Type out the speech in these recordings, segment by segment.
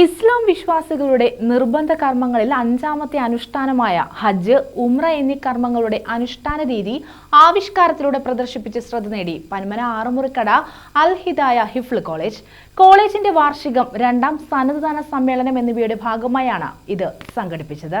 ഇസ്ലാം വിശ്വാസികളുടെ നിർബന്ധ കർമ്മങ്ങളിൽ അഞ്ചാമത്തെ അനുഷ്ഠാനമായ ഹജ്ജ് ഉമ്ര എന്നീ കർമ്മങ്ങളുടെ അനുഷ്ഠാന രീതി ആവിഷ്കാരത്തിലൂടെ പ്രദർശിപ്പിച്ച് ശ്രദ്ധ നേടി. പന്മന ആറുമുറിക്കട അൽ ഹിദായ ഹിഫ്ൽ കോളേജ്. കോളേജിന്റെ വാർഷികം രണ്ടാം സന്നദ്ധാന സമ്മേളനം എന്നിവയുടെ ഭാഗമായാണ് ഇത് സംഘടിപ്പിച്ചത്.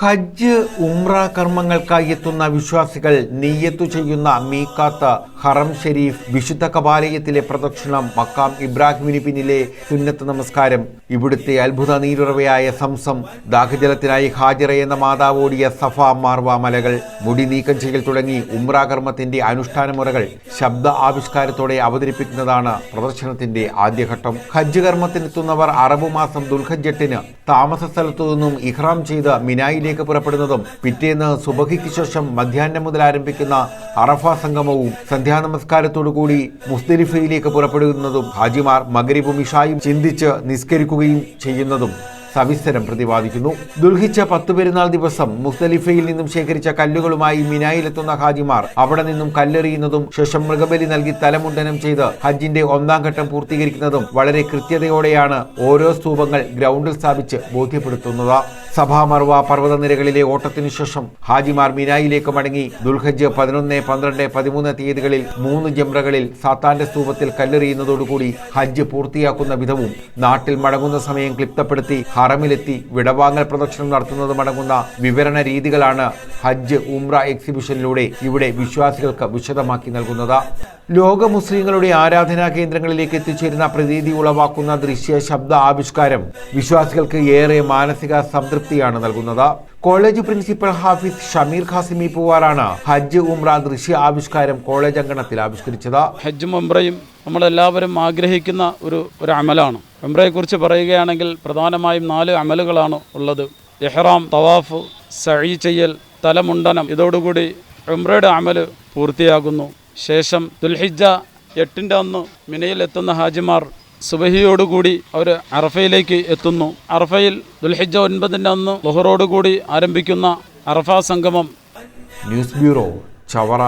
ഹജ്ജ് ഉംറ കർമ്മങ്ങൾക്കായി എത്തുന്ന വിശ്വാസികൾ നെയ്യത്തു ചെയ്യുന്ന മീക്കാത്ത ഹറം ഷെരീഫ് വിശുദ്ധ കപാലയത്തിലെ പ്രദക്ഷിണം മക്കാം ഇബ്രാഹിമിന് പിന്നിലെ സുന്നത്ത് നമസ്കാരം. ഇവിടുത്തെ അത്ഭുത നീരുറവയായ സംസം ദാഹജലത്തിനായി ഹാജിറ എന്ന മാതാവോടിയ സഫ മാർവ മലകൾ. മുടി നീക്കം ചെയ്യൽ തുടങ്ങി ഉംറ കർമ്മത്തിന്റെ അനുഷ്ഠാന മുറകൾ ശബ്ദ ആവിഷ്കാരത്തോടെ അവതരിപ്പിക്കുന്നതാണ് പ്രദർശനത്തിന്റെ ആദ്യഘട്ടം. ഹജ്ജ് കർമ്മത്തിനെത്തുന്നവർ അറബ് മാസം ദുൽഹജ്ജെട്ടിന് താമസ സ്ഥലത്തു നിന്നും ഇഹ്റാം ചെയ്ത് മിനായിലേക്ക് പുറപ്പെടുന്നതും പിറ്റേന്ന് സുബഹിക്ക് ശേഷം മധ്യാഹ്നം മുതൽ ആരംഭിക്കുന്ന അറഫ സംഗമവും സന്ധ്യാ സന്ധ്യാനമസ്കാരത്തോടുകൂടി മുസ്തലിഫയിലേക്ക് പുറപ്പെടുന്നതും ഹാജിമാർ മകരിബും ഇഷായും ചിന്തിച്ച് നിസ്കരിക്കുകയും ചെയ്യുന്നതും സവിസ്തരം പ്രതിപാദിക്കുന്നു. ദുൽഹിച്ച പത്തു പെരുന്നാൾ ദിവസം മുസ്തലിഫയിൽ നിന്നും ശേഖരിച്ച കല്ലുകളുമായി മിനായിലെത്തുന്ന ഹാജിമാർ അവിടെ നിന്നും കല്ലെറിയുന്നതും ശേഷം മൃഗബലി നൽകി തലമുണ്ടനം ചെയ്ത് ഹജ്ജിന്റെ ഒന്നാം ഘട്ടം പൂർത്തീകരിക്കുന്നതും വളരെ കൃത്യതയോടെയാണ് ഓരോ സ്തൂപങ്ങൾ ഗ്രൗണ്ടിൽ സ്ഥാപിച്ച് ബോധ്യപ്പെടുത്തുന്നത്. സഭാ മർവ പർവതനിരകളിലെ ഓട്ടത്തിനു ശേഷം ഹാജിമാർ മിനായിലേക്ക് മടങ്ങി ദുൽഹജ് പതിനൊന്ന് പന്ത്രണ്ട് പതിമൂന്ന് തീയതികളിൽ മൂന്ന് ജംറകളിൽ സാത്താന്റെ സ്തൂപത്തിൽ കല്ലെറിയുന്നതോടുകൂടി ഹജ്ജ് പൂർത്തിയാക്കുന്ന വിധവും നാട്ടിൽ മടങ്ങുന്ന സമയം ക്ലിപ്തപ്പെടുത്തി ഹറമിലെത്തി വിടവാങ്ങൽ പ്രദക്ഷിണം നടത്തുന്നതുമടങ്ങുന്ന വിവരണ രീതികളാണ് ഹജ്ജ് ഉംറ എക്സിബിഷനിലൂടെ ഇവിടെ വിശ്വാസികൾക്ക് വിശദമാക്കി നൽകുന്നത്. ലോക മുസ്ലിങ്ങളുടെ ആരാധനാ കേന്ദ്രങ്ങളിലേക്ക് എത്തിച്ചേരുന്ന പ്രതീതി ഉളവാക്കുന്ന ദൃശ്യ ശബ്ദ ആവിഷ്കാരം വിശ്വാസികൾക്ക് ഏറെ മാനസിക സംതൃപ്തിയാണ് നൽകുന്നത്. കോളേജ് പ്രിൻസിപ്പൽ ഹാഫിസ് ഷമീർ ഖാസിമി പൂവാറാണ് ഹജ്ജ് ഉംറ ദൃശ്യ ആവിഷ്കാരം കോളേജ് അങ്കണത്തിൽ ആവിഷ്കരിച്ചത്. ഹജ്ജും ഉംറയും നമ്മളെല്ലാവരും ആഗ്രഹിക്കുന്ന ഒരു ഒരു അമലാണ്. ഉംറയെക്കുറിച്ച് പറയുകയാണെങ്കിൽ പ്രധാനമായും നാല് അമലുകളാണ് ഉള്ളത്. എഹ്റാം തവാഫ് സഴി ചെയ്യൽ തലമുണ്ടനം. ഇതോടുകൂടി ഉംറയുടെ അമൽ പൂർത്തിയാകുന്നു. ശേഷം ദുൽഹിജ എട്ടിന്റെ അന്ന് മിനയിൽ എത്തുന്ന ഹാജിമാർ സുബഹിയോടുകൂടി അവർ അറഫയിലേക്ക് എത്തുന്നു. അറഫയിൽ ദുൽഹിജ ഒൻപതിന്റെ അന്ന് ലൊഹറോടുകൂടി ആരംഭിക്കുന്ന അറഫ സംഗമം. News bureau Chavara.